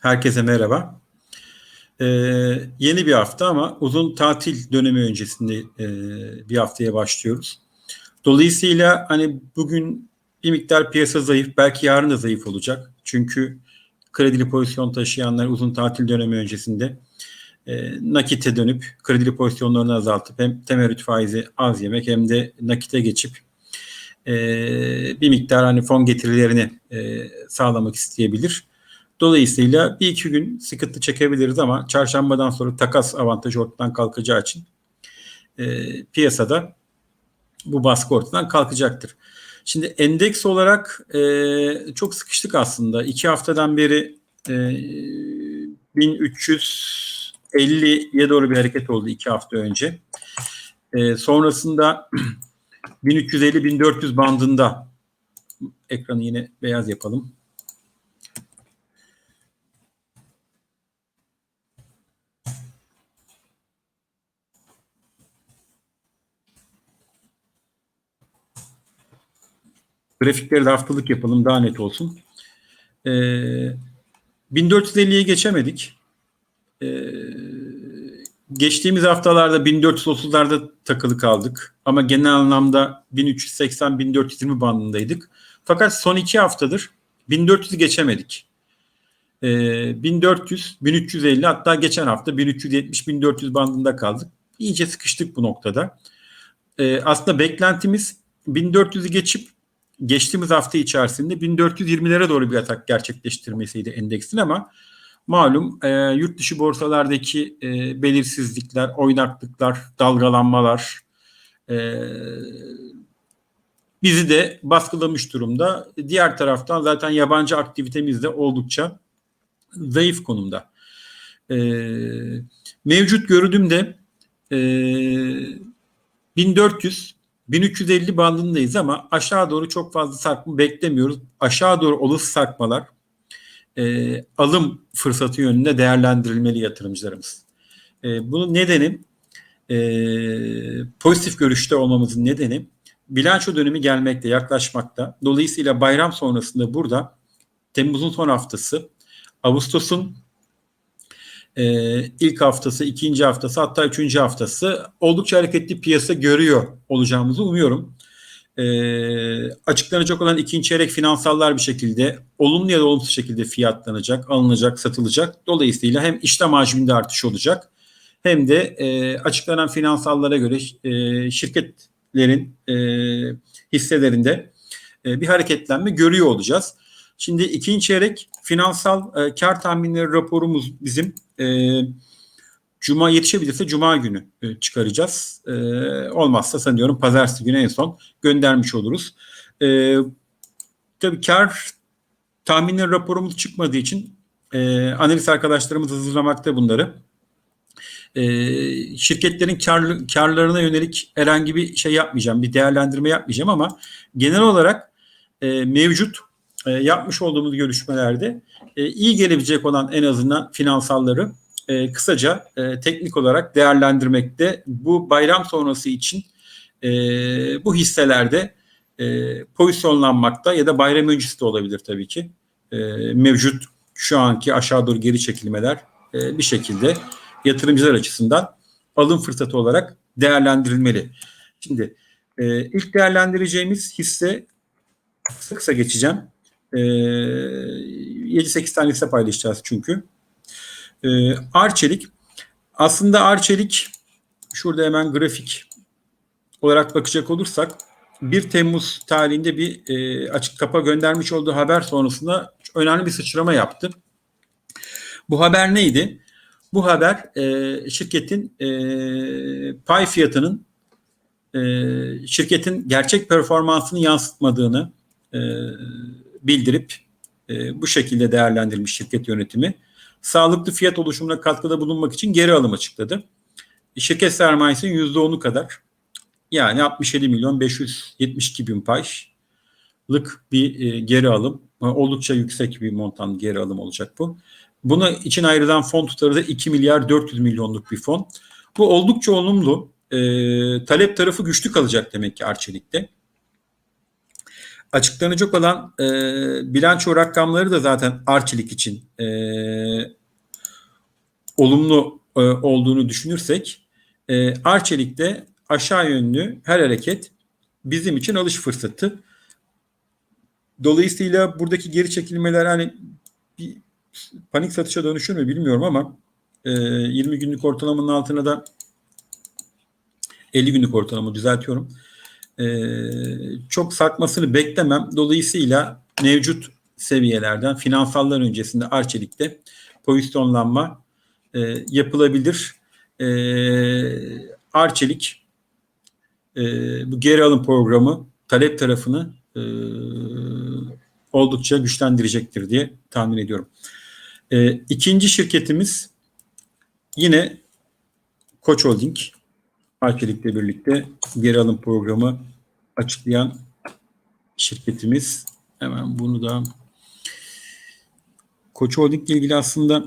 Herkese merhaba. Ee, yeni bir hafta ama uzun tatil dönemi öncesinde e, bir haftaya başlıyoruz. Dolayısıyla hani bugün bir miktar piyasa zayıf, belki yarın da zayıf olacak. Çünkü kredili pozisyon taşıyanlar uzun tatil dönemi öncesinde e, nakite dönüp kredili pozisyonlarını azaltıp hem temerrüt faizi az yemek hem de nakite geçip e, bir miktar hani fon getirilerini e, sağlamak isteyebilir. Dolayısıyla bir iki gün sıkıntı çekebiliriz ama çarşambadan sonra takas avantajı ortadan kalkacağı için e, piyasada bu baskı ortadan kalkacaktır. Şimdi endeks olarak e, çok sıkıştık aslında. İki haftadan beri e, 1350'ye doğru bir hareket oldu iki hafta önce. E, sonrasında 1350-1400 bandında ekranı yine beyaz yapalım. Grafikleri de haftalık yapalım daha net olsun. Ee, 1450'ye geçemedik. Ee, geçtiğimiz haftalarda 1430'larda takılı kaldık. Ama genel anlamda 1380-1420 bandındaydık. Fakat son iki haftadır 1400'ü geçemedik. Ee, 1400, 1350 hatta geçen hafta 1370-1400 bandında kaldık. İyice sıkıştık bu noktada. Ee, aslında beklentimiz 1400'ü geçip geçtiğimiz hafta içerisinde 1420'lere doğru bir atak gerçekleştirmesiydi endeksin ama malum e, yurt dışı borsalardaki e, belirsizlikler, oynaklıklar, dalgalanmalar e, bizi de baskılamış durumda. Diğer taraftan zaten yabancı aktivitemiz de oldukça zayıf konumda. E, mevcut görünümde e, 1400 1350 bandındayız ama aşağı doğru çok fazla sarkma beklemiyoruz. Aşağı doğru olası sarkmalar e, alım fırsatı yönünde değerlendirilmeli yatırımcılarımız. E, bunun nedeni e, pozitif görüşte olmamızın nedeni bilanço dönemi gelmekte, yaklaşmakta. Dolayısıyla bayram sonrasında burada Temmuz'un son haftası, Ağustos'un e, ilk haftası, ikinci haftası hatta üçüncü haftası oldukça hareketli piyasa görüyor olacağımızı umuyorum. E, açıklanacak olan ikinci çeyrek finansallar bir şekilde olumlu ya da olumsuz şekilde fiyatlanacak, alınacak, satılacak. Dolayısıyla hem işlem hacminde artış olacak hem de e, açıklanan finansallara göre e, şirketlerin e, hisselerinde e, bir hareketlenme görüyor olacağız. Şimdi ikinci çeyrek finansal e, kar tahminleri raporumuz bizim e, Cuma yetişebilirse Cuma günü e, çıkaracağız. E, olmazsa sanıyorum Pazartesi günü en son göndermiş oluruz. E, tabii kar tahminleri raporumuz çıkmadığı için e, analiz arkadaşlarımız hazırlamakta bunları. E, şirketlerin kar, karlarına yönelik herhangi bir şey yapmayacağım, bir değerlendirme yapmayacağım ama genel olarak e, mevcut e, yapmış olduğumuz görüşmelerde e, iyi gelebilecek olan en azından finansalları e, kısaca e, teknik olarak değerlendirmekte. Bu bayram sonrası için e, bu hisselerde e, pozisyonlanmakta ya da bayram öncesi de olabilir tabii ki. E, mevcut şu anki aşağı doğru geri çekilmeler e, bir şekilde yatırımcılar açısından alım fırsatı olarak değerlendirilmeli. Şimdi e, ilk değerlendireceğimiz hisse kısa kısa geçeceğim. E, 7-8 tane hisse paylaşacağız çünkü. E, Arçelik aslında Arçelik şurada hemen grafik olarak bakacak olursak 1 Temmuz tarihinde bir e, açık kapa göndermiş olduğu haber sonrasında önemli bir sıçrama yaptı. Bu haber neydi? Bu haber e, şirketin e, pay fiyatının e, şirketin gerçek performansını yansıtmadığını e, bildirip e, bu şekilde değerlendirilmiş şirket yönetimi sağlıklı fiyat oluşumuna katkıda bulunmak için geri alım açıkladı. Şirket sermayesinin %10'u kadar yani 67 milyon 572 bin paylık bir e, geri alım. Oldukça yüksek bir montan geri alım olacak bu. Buna için ayrılan fon tutarı da 2 milyar 400 milyonluk bir fon. Bu oldukça olumlu. E, talep tarafı güçlü kalacak demek ki Arçelik'te. Açıklanacak olan e, bilanço rakamları da zaten Arçelik için e, olumlu e, olduğunu düşünürsek e, Arçelik'te aşağı yönlü her hareket bizim için alış fırsatı. Dolayısıyla buradaki geri çekilmeler hani bir panik satışa dönüşür mü bilmiyorum ama e, 20 günlük ortalamanın altına da 50 günlük ortalama düzeltiyorum. E, çok sarkmasını beklemem. Dolayısıyla mevcut seviyelerden finansallar öncesinde Arçelik'te pozisyonlanma e, yapılabilir. E, Arçelik e, bu geri alım programı talep tarafını e, oldukça güçlendirecektir diye tahmin ediyorum. E, ikinci şirketimiz yine Koç Holding. Arçelik'le birlikte geri alım programı açıklayan şirketimiz. Hemen bunu da Koç Holding ile ilgili aslında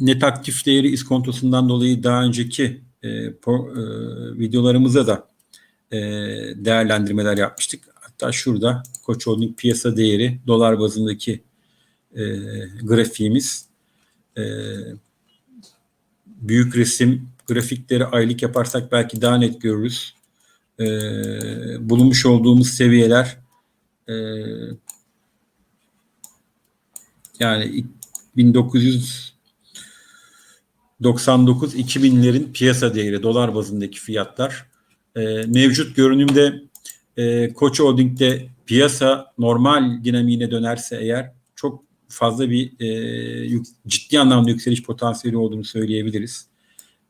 net aktif değeri iskontosundan dolayı daha önceki e, pro, e, videolarımıza da e, değerlendirmeler yapmıştık. Hatta şurada Koç Holding piyasa değeri dolar bazındaki e, grafiğimiz e, büyük resim grafikleri aylık yaparsak belki daha net görürüz. E, bulunmuş olduğumuz seviyeler e, yani 1900 99-2000'lerin piyasa değeri dolar bazındaki fiyatlar e, mevcut görünümde e, Koç Holding'de piyasa normal dinamiğine dönerse eğer çok fazla bir e, ciddi anlamda yükseliş potansiyeli olduğunu söyleyebiliriz.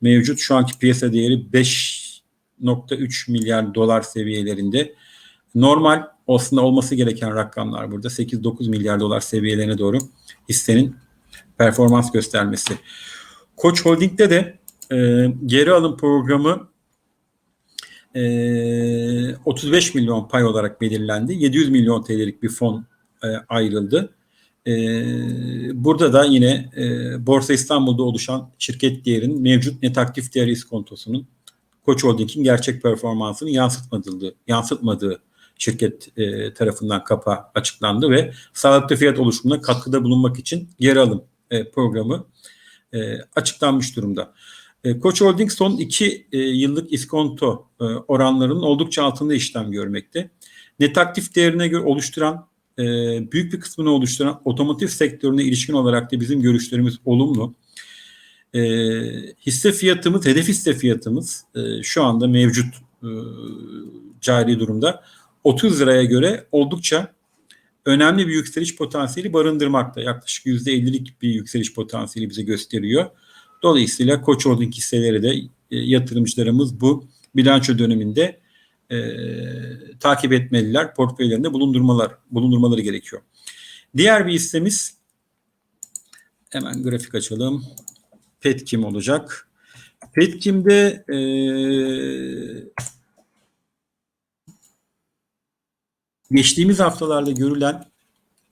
Mevcut şu anki piyasa değeri 5.3 milyar dolar seviyelerinde. Normal aslında olması gereken rakamlar burada 8-9 milyar dolar seviyelerine doğru hissenin performans göstermesi. Koç Holding'de de e, geri alım programı e, 35 milyon pay olarak belirlendi. 700 milyon TL'lik bir fon e, ayrıldı. E, burada da yine e, Borsa İstanbul'da oluşan şirket değerinin mevcut net aktif değer iskontosunun Koç Holding'in gerçek performansını yansıtmadığı, yansıtmadığı şirket e, tarafından kapa açıklandı ve sağlıklı fiyat oluşumuna katkıda bulunmak için geri alım e, programı e, açıklanmış durumda. E, Koç Holding son iki e, yıllık iskonto e, oranlarının oldukça altında işlem görmekte. Net aktif değerine göre oluşturan e, büyük bir kısmını oluşturan otomotiv sektörüne ilişkin olarak da bizim görüşlerimiz olumlu. E, hisse fiyatımız, hedef hisse fiyatımız e, şu anda mevcut e, cari durumda 30 liraya göre oldukça önemli bir yükseliş potansiyeli barındırmakta. Yaklaşık %50'lik bir yükseliş potansiyeli bize gösteriyor. Dolayısıyla Koç Holding hisseleri de e, yatırımcılarımız bu bilanço döneminde e, takip etmeliler. Portföylerinde bulundurmalar, bulundurmaları gerekiyor. Diğer bir hissemiz hemen grafik açalım. Petkim olacak. Petkim'de e, geçtiğimiz haftalarda görülen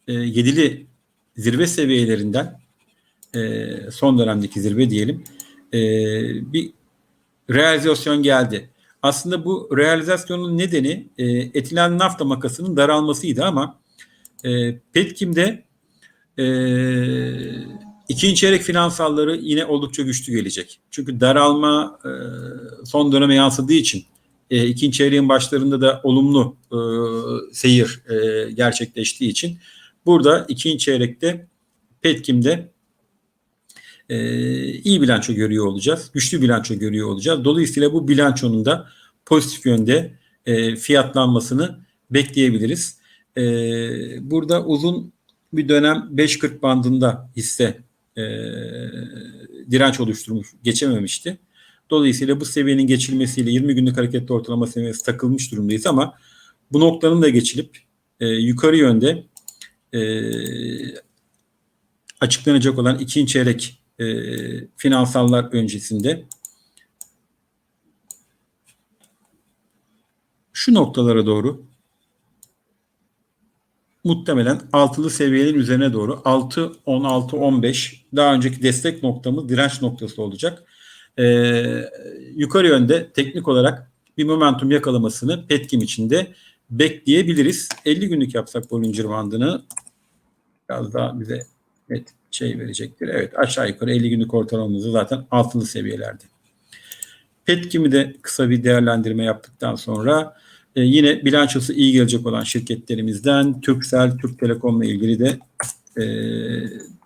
e, yedili zirve seviyelerinden e, son dönemdeki zirve diyelim e, bir realizasyon geldi. Aslında bu realizasyonun nedeni e, etilen nafta makasının daralmasıydı ama e, Petkim'de e, ikinci çeyrek finansalları yine oldukça güçlü gelecek. Çünkü daralma e, son döneme yansıdığı için e, ikinci çeyreğin başlarında da olumlu e, seyir e, gerçekleştiği için burada ikinci çeyrekte Petkim'de e, iyi bilanço görüyor olacağız. Güçlü bilanço görüyor olacağız. Dolayısıyla bu bilançonun da pozitif yönde e, fiyatlanmasını bekleyebiliriz. E, burada uzun bir dönem 5.40 bandında hisse e, direnç oluşturmuş, geçememişti. Dolayısıyla bu seviyenin geçilmesiyle 20 günlük hareketli ortalama seviyesi takılmış durumdayız ama bu noktanın da geçilip e, yukarı yönde e, açıklanacak olan ikinci çeyrek e, finansallar öncesinde şu noktalara doğru muhtemelen altılı seviyenin üzerine doğru 6, 16, 15 daha önceki destek noktamız direnç noktası olacak e, yukarı yönde teknik olarak bir momentum yakalamasını Petkim içinde bekleyebiliriz. 50 günlük yapsak Bollinger bandını biraz daha bize net şey verecektir. Evet aşağı yukarı 50 günlük ortalamamızı zaten altılı seviyelerde. Petkim'i de kısa bir değerlendirme yaptıktan sonra e, yine bilançosu iyi gelecek olan şirketlerimizden Türksel, Türk Telekom'la ilgili de e,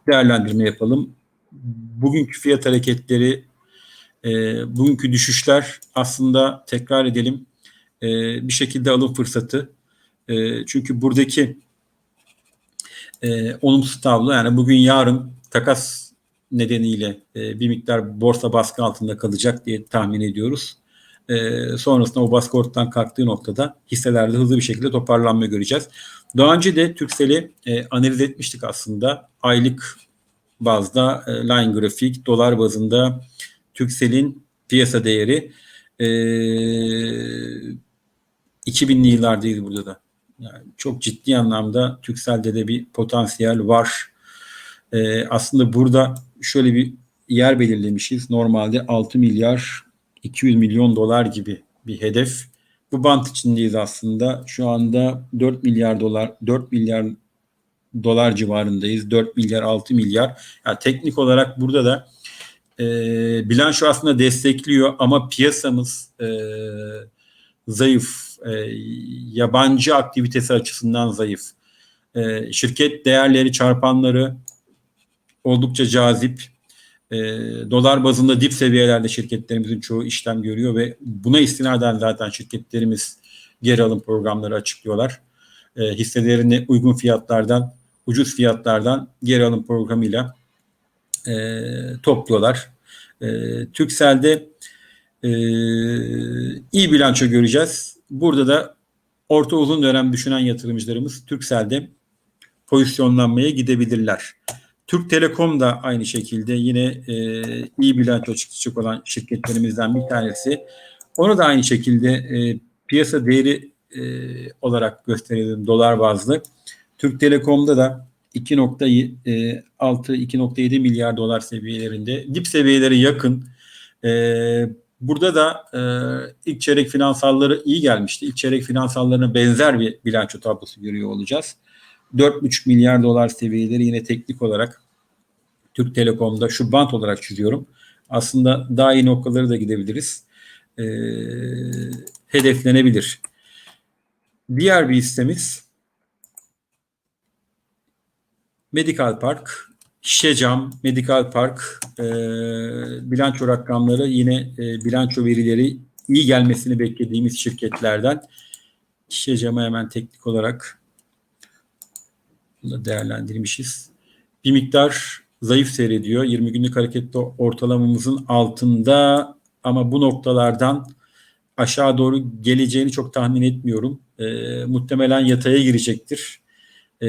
değerlendirme yapalım. Bugünkü fiyat hareketleri, e, bugünkü düşüşler aslında tekrar edelim e, bir şekilde alım fırsatı. E, çünkü buradaki e, olumsuz tablo yani bugün yarın takas nedeniyle e, bir miktar borsa baskı altında kalacak diye tahmin ediyoruz. E, sonrasında o baskı ortadan kalktığı noktada hisselerde hızlı bir şekilde toparlanma göreceğiz. Daha önce de Türksel'i e, analiz etmiştik aslında. Aylık bazda e, line grafik, dolar bazında Türksel'in piyasa değeri e, 2000'li yıllardaydı burada da. Yani çok ciddi anlamda Türksel'de de bir potansiyel var. Ee, aslında burada şöyle bir yer belirlemişiz. Normalde 6 milyar 200 milyon dolar gibi bir hedef. Bu bant içindeyiz aslında. Şu anda 4 milyar dolar 4 milyar dolar civarındayız. 4 milyar 6 milyar. Yani teknik olarak burada da e, bilanço aslında destekliyor ama piyasamız e, zayıf. E, yabancı aktivitesi açısından zayıf. E, şirket değerleri çarpanları oldukça cazip. E, dolar bazında dip seviyelerde şirketlerimizin çoğu işlem görüyor ve buna istinaden zaten şirketlerimiz geri alım programları açıklıyorlar. E, hisselerini uygun fiyatlardan, ucuz fiyatlardan geri alım programıyla e, topluyorlar. E, Türksel'de e, iyi bilanço göreceğiz. Burada da orta uzun dönem düşünen yatırımcılarımız Türksel'de pozisyonlanmaya gidebilirler. Türk Telekom da aynı şekilde yine e, iyi bilanço çıkacak olan şirketlerimizden bir tanesi. Onu da aynı şekilde e, piyasa değeri e, olarak gösterelim dolar bazlı. Türk Telekom'da da 2.6-2.7 milyar dolar seviyelerinde dip seviyeleri yakın. E, burada da e, ilk çeyrek finansalları iyi gelmişti. İlk çeyrek finansallarına benzer bir bilanço tablosu görüyor olacağız. 4,5 milyar dolar seviyeleri yine teknik olarak Türk Telekom'da şu bant olarak çiziyorum. Aslında daha iyi noktaları da gidebiliriz. E, hedeflenebilir. Diğer bir hissemiz Medical Park, Şişecam, Medical Park e, bilanço rakamları yine e, bilanço verileri iyi gelmesini beklediğimiz şirketlerden. Şişecam'ı hemen teknik olarak değerlendirmişiz. Bir miktar zayıf seyrediyor. 20 günlük harekette ortalamamızın altında ama bu noktalardan aşağı doğru geleceğini çok tahmin etmiyorum. E, muhtemelen yataya girecektir. E,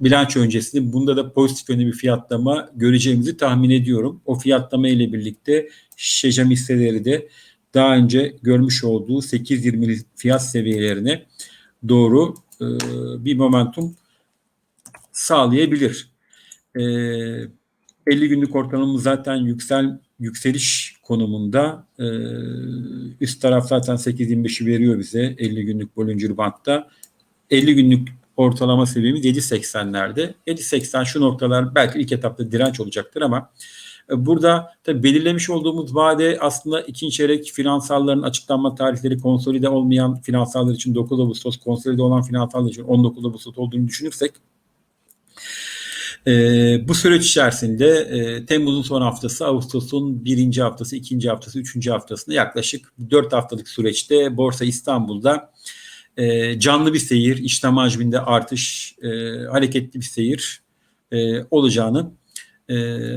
bilanço öncesinde bunda da pozitif yönde bir fiyatlama göreceğimizi tahmin ediyorum. O fiyatlama ile birlikte Şişecam hisseleri de daha önce görmüş olduğu 8.20 fiyat seviyelerine doğru e, bir momentum sağlayabilir. E, 50 günlük ortalamamız zaten yüksel yükseliş konumunda. E, üst taraf zaten 8.25'i veriyor bize 50 günlük Bollinger Band'da. 50 günlük ortalama seviyemiz 7.80'lerde. 7.80 şu noktalar belki ilk etapta direnç olacaktır ama burada tabii belirlemiş olduğumuz vade aslında ikinci çeyrek finansalların açıklanma tarihleri konsolide olmayan finansallar için 9 Ağustos, konsolide olan finansallar için 19 Ağustos olduğunu düşünürsek e, bu süreç içerisinde e, Temmuz'un son haftası, Ağustos'un birinci haftası, ikinci haftası, üçüncü haftasında yaklaşık dört haftalık süreçte Borsa İstanbul'da e, canlı bir seyir, işlem hacminde artış, e, hareketli bir seyir e, olacağını, e,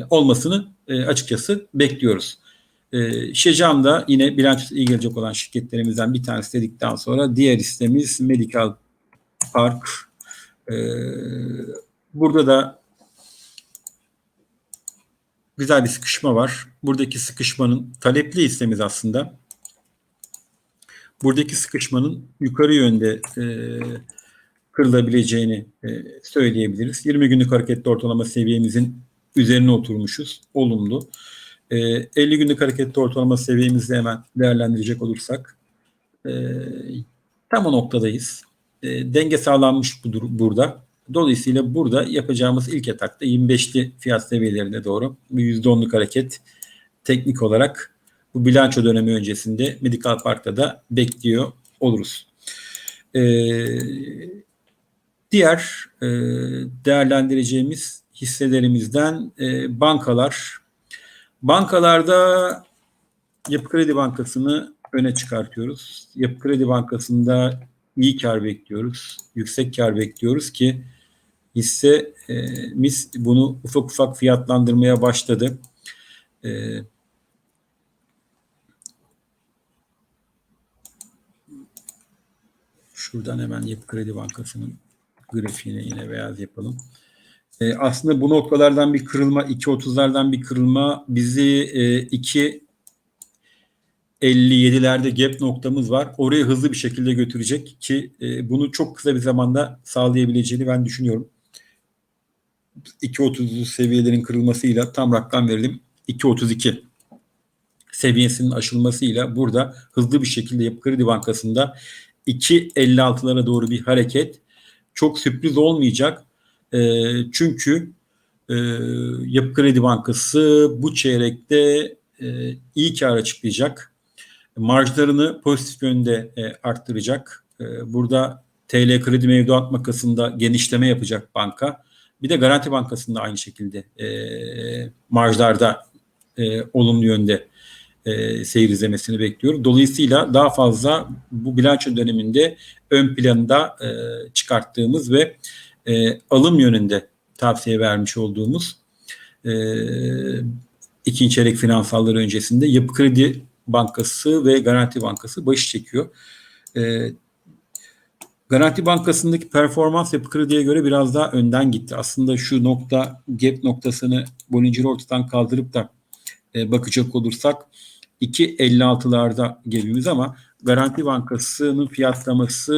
olmasını e, açıkçası bekliyoruz. E, Şecam'da yine bilançosu iyi gelecek olan şirketlerimizden bir tanesi dedikten sonra diğer listemiz Medical Park. E, burada da güzel bir sıkışma var. Buradaki sıkışmanın talepli hissemiz aslında. Buradaki sıkışmanın yukarı yönde e, kırılabileceğini e, söyleyebiliriz. 20 günlük hareketli ortalama seviyemizin üzerine oturmuşuz. Olumlu. E, 50 günlük hareketli ortalama seviyemizi hemen değerlendirecek olursak e, Tam o noktadayız. E, denge sağlanmış budur, burada. Dolayısıyla burada yapacağımız ilk etapta 25'li fiyat seviyelerine doğru bu %10'luk hareket teknik olarak bu bilanço dönemi öncesinde Medical Park'ta da bekliyor oluruz. Ee, diğer e, değerlendireceğimiz hisselerimizden e, bankalar. Bankalarda Yapı Kredi Bankası'nı öne çıkartıyoruz. Yapı Kredi Bankası'nda iyi kar bekliyoruz. Yüksek kar bekliyoruz ki hissemiz bunu ufak ufak fiyatlandırmaya başladı. Ee, şuradan hemen Yapı Kredi Bankası'nın grafiğine yine beyaz yapalım. Ee, aslında bu noktalardan bir kırılma, 2.30'lardan bir kırılma bizi e, 2 57'lerde gap noktamız var. Oraya hızlı bir şekilde götürecek ki e, bunu çok kısa bir zamanda sağlayabileceğini ben düşünüyorum. 2.30 seviyelerin kırılmasıyla tam rakam verelim. 2.32 seviyesinin aşılmasıyla burada hızlı bir şekilde Yapı Kredi Bankası'nda 2.56'lara doğru bir hareket çok sürpriz olmayacak. E, çünkü e, Yapı Kredi Bankası bu çeyrekte e, iyi kar açıklayacak. Marjlarını pozitif yönde e, arttıracak. E, burada TL kredi mevduat makasında genişleme yapacak banka. Bir de Garanti Bankası'nda aynı şekilde e, marjlarda e, olumlu yönde e, seyir izlemesini bekliyorum. Dolayısıyla daha fazla bu bilanço döneminde ön planda e, çıkarttığımız ve e, alım yönünde tavsiye vermiş olduğumuz e, ikinci çeyrek finansalları öncesinde Yapı Kredi Bankası ve Garanti Bankası başı çekiyor. E, Garanti Bankası'ndaki performans Yapı Kredi'ye göre biraz daha önden gitti. Aslında şu nokta gap noktasını Bollinger ortadan kaldırıp da e, bakacak olursak 2.56'larda gapimiz ama Garanti Bankası'nın fiyatlaması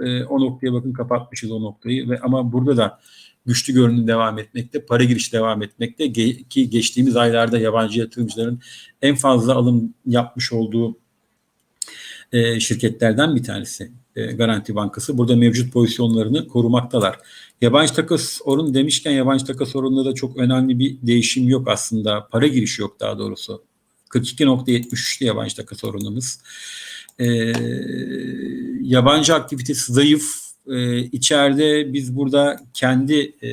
e, o noktaya bakın kapatmışız o noktayı ve ama burada da güçlü görünüm devam etmekte, para girişi devam etmekte ki geçtiğimiz aylarda yabancı yatırımcıların en fazla alım yapmış olduğu e, şirketlerden bir tanesi e, Garanti Bankası. Burada mevcut pozisyonlarını korumaktalar. Yabancı takas oranı demişken yabancı takas oranında da çok önemli bir değişim yok aslında. Para girişi yok daha doğrusu. 42.73'te yabancı takas oranımız. E, yabancı aktivitesi zayıf. E, içeride biz burada kendi e,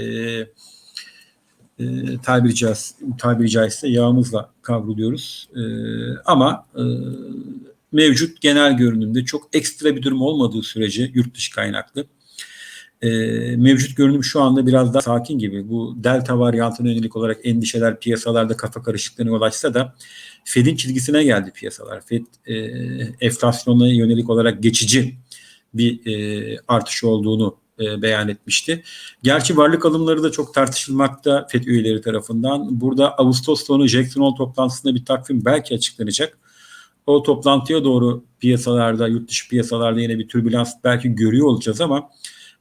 e, tabiri, caiz, tabiri caizse yağımızla kavruluyoruz. E, ama e, mevcut genel görünümde çok ekstra bir durum olmadığı sürece yurt dışı kaynaklı e, mevcut görünüm şu anda biraz daha sakin gibi. Bu delta varyantına yönelik olarak endişeler piyasalarda kafa karışıklığına yol açsa da Fed'in çizgisine geldi piyasalar. Fed e, enflasyona yönelik olarak geçici bir e, artış olduğunu e, beyan etmişti. Gerçi varlık alımları da çok tartışılmakta FED üyeleri tarafından. Burada Ağustos sonu Jackson Hole toplantısında bir takvim belki açıklanacak. O toplantıya doğru piyasalarda, yurt dışı piyasalarda yine bir türbülans belki görüyor olacağız ama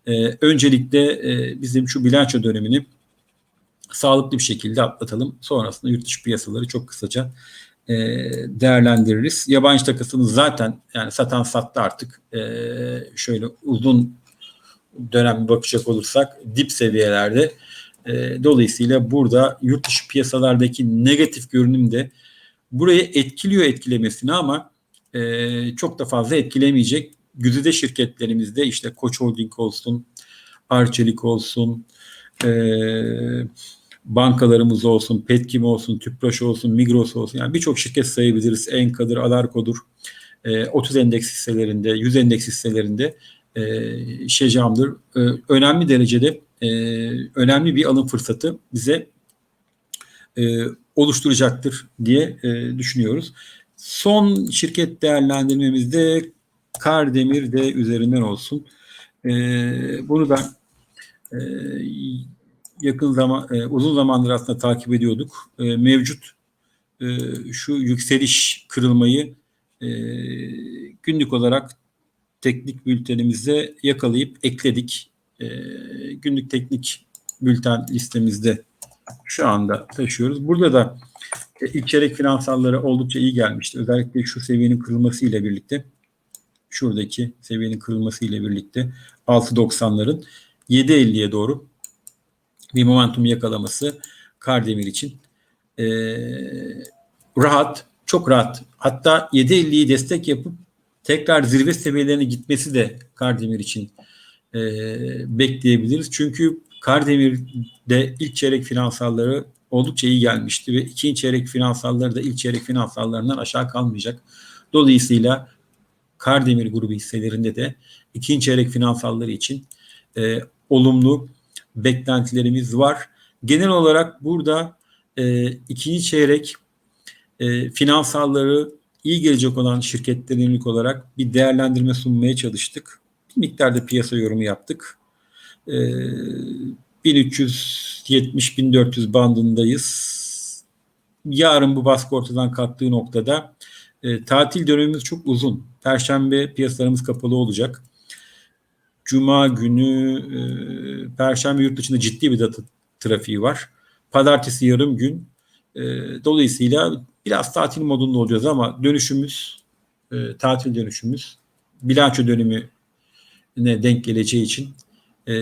e, öncelikle e, bizim şu bilanço dönemini sağlıklı bir şekilde atlatalım. Sonrasında yurt dışı piyasaları çok kısaca e, değerlendiririz. Yabancı takasını zaten yani satan sattı artık. E, şöyle uzun dönem bakacak olursak dip seviyelerde. E, dolayısıyla burada yurt dışı piyasalardaki negatif görünüm de burayı etkiliyor etkilemesini ama e, çok da fazla etkilemeyecek. Güzide şirketlerimizde işte Koç Holding olsun, Arçelik olsun, e, bankalarımız olsun, Petkim olsun, Tüpraş olsun, Migros olsun. Yani birçok şirket sayabiliriz. Enka'dır, Alarko'dur. E, 30 endeks hisselerinde, 100 endeks hisselerinde e, Şecam'dır. E, önemli derecede e, önemli bir alım fırsatı bize e, oluşturacaktır diye e, düşünüyoruz. Son şirket değerlendirmemizde Kardemir de üzerinden olsun. E, bunu da e, yakın zaman e, uzun zamandır aslında takip ediyorduk. E, mevcut e, şu yükseliş kırılmayı e, günlük olarak teknik bültenimize yakalayıp ekledik. E, günlük teknik bülten listemizde şu anda taşıyoruz. Burada da e, ilk çeyrek finansalları oldukça iyi gelmişti. Özellikle şu seviyenin kırılması ile birlikte şuradaki seviyenin kırılması ile birlikte 6.90'ların 7.50'ye doğru bir momentum yakalaması Kardemir için e, rahat, çok rahat. Hatta 7.50'yi destek yapıp tekrar zirve seviyelerine gitmesi de Kardemir için e, bekleyebiliriz. Çünkü Kardemir'de ilk çeyrek finansalları oldukça iyi gelmişti ve ikinci çeyrek finansalları da ilk çeyrek finansallarından aşağı kalmayacak. Dolayısıyla Kardemir grubu hisselerinde de ikinci çeyrek finansalları için e, olumlu beklentilerimiz var. Genel olarak burada e, ikinci çeyrek e, finansalları iyi gelecek olan şirketlerin yönelik olarak bir değerlendirme sunmaya çalıştık. Bir miktarda piyasa yorumu yaptık. E, 1370-1400 bandındayız. Yarın bu baskı ortadan kalktığı noktada e, tatil dönemimiz çok uzun. Perşembe piyasalarımız kapalı olacak. Cuma günü, e, Perşembe yurt dışında ciddi bir data trafiği var. Pazartesi yarım gün. E, dolayısıyla biraz tatil modunda olacağız ama dönüşümüz, e, tatil dönüşümüz bilanço dönümü ne denk geleceği için e,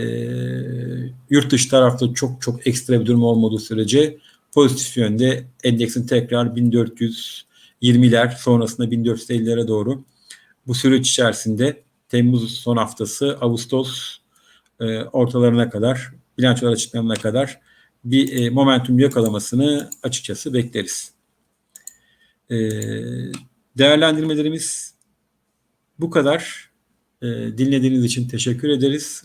yurt dışı tarafta çok çok ekstra bir durum olmadığı sürece pozitif yönde endeksin tekrar 1420'ler sonrasında 1450'lere doğru bu süreç içerisinde Temmuz son haftası Ağustos e, ortalarına kadar bilançolar açıklanana kadar bir e, momentum yakalamasını açıkçası bekleriz. E, değerlendirmelerimiz bu kadar. E, dinlediğiniz için teşekkür ederiz.